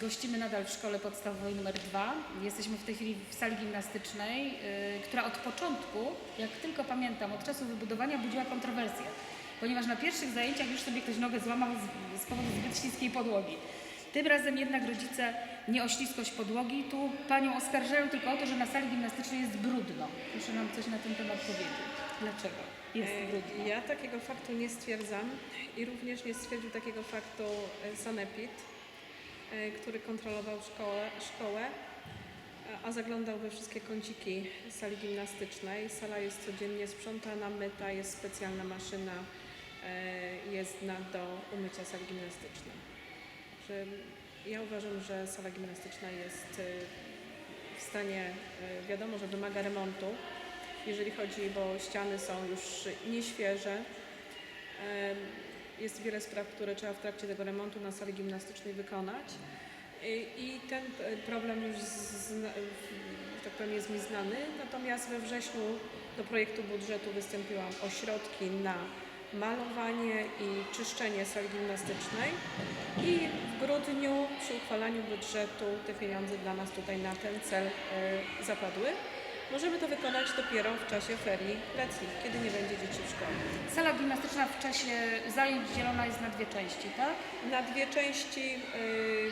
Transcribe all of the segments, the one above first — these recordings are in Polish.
Gościmy nadal w szkole podstawowej numer 2. Jesteśmy w tej chwili w sali gimnastycznej, y, która od początku, jak tylko pamiętam, od czasu wybudowania budziła kontrowersje. Ponieważ na pierwszych zajęciach już sobie ktoś nogę złamał z, z powodu zbyt śliskiej podłogi. Tym razem jednak rodzice nie o śliskość podłogi. Tu panią oskarżają tylko o to, że na sali gimnastycznej jest brudno. Proszę nam coś na ten temat powiedzieć. Dlaczego jest E, brudno? Ja takiego faktu nie stwierdzam i również nie stwierdził takiego faktu e, Sanepid, który kontrolował szkołę, szkołę a- zaglądał we wszystkie kąciki sali gimnastycznej. Sala jest codziennie sprzątana, myta, jest specjalna maszyna e, jezdna do umycia sali gimnastycznej. Że ja uważam, że sala gimnastyczna jest e, w stanie, wiadomo, że wymaga remontu, jeżeli chodzi, bo ściany są już nieświeże. Jest wiele spraw, które trzeba w trakcie tego remontu na sali gimnastycznej wykonać. I, ten e, problem już, zna, tak powiem, jest mi znany. Natomiast we wrześniu do projektu budżetu wystąpiłam o środki na malowanie i czyszczenie sali gimnastycznej. I w grudniu przy uchwalaniu budżetu te pieniądze dla nas tutaj na ten cel e, zapadły. Możemy to wykonać dopiero w czasie ferii letnich, kiedy nie będzie dzieci w szkole. Sala gimnastyczna w czasie zajęć dzielona jest na dwie części, tak? Na dwie części y,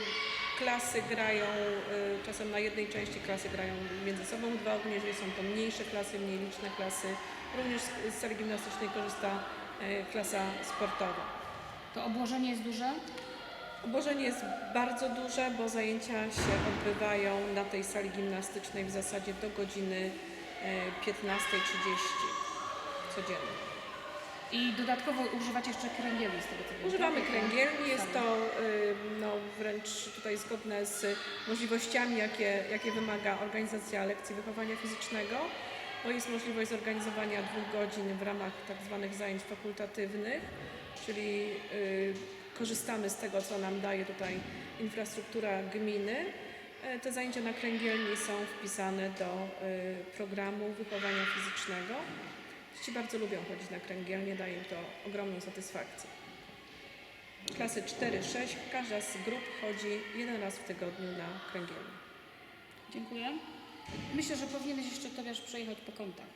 klasy grają, y, czasem na jednej części klasy grają między sobą dwa, również jeżeli są to mniejsze klasy, mniej liczne klasy. Również z, z sali gimnastycznej korzysta y, klasa sportowa. To obłożenie jest duże? Obłożenie jest bardzo duże, bo zajęcia się odbywają na tej sali gimnastycznej w zasadzie do godziny e, 15.30 codziennie. I dodatkowo używacie jeszcze kręgieli z tego co wiem. Używamy tak? kręgielni, jest to no, wręcz tutaj zgodne z możliwościami, jakie, jakie wymaga organizacja lekcji wychowania fizycznego, bo jest możliwość zorganizowania dwóch godzin w ramach tak zwanych zajęć fakultatywnych, czyli y, korzystamy z tego, co nam daje tutaj infrastruktura gminy. E, Te zajęcia na kręgielni są wpisane do y, programu wychowania fizycznego. Dzieci bardzo lubią chodzić na kręgielnie, daje im to ogromną satysfakcję. Klasy 4-6, każda z grup chodzi jeden raz w tygodniu na kręgielnię. Dziękuję. Myślę, że powinieneś jeszcze Tobiasz przejechać po kątach.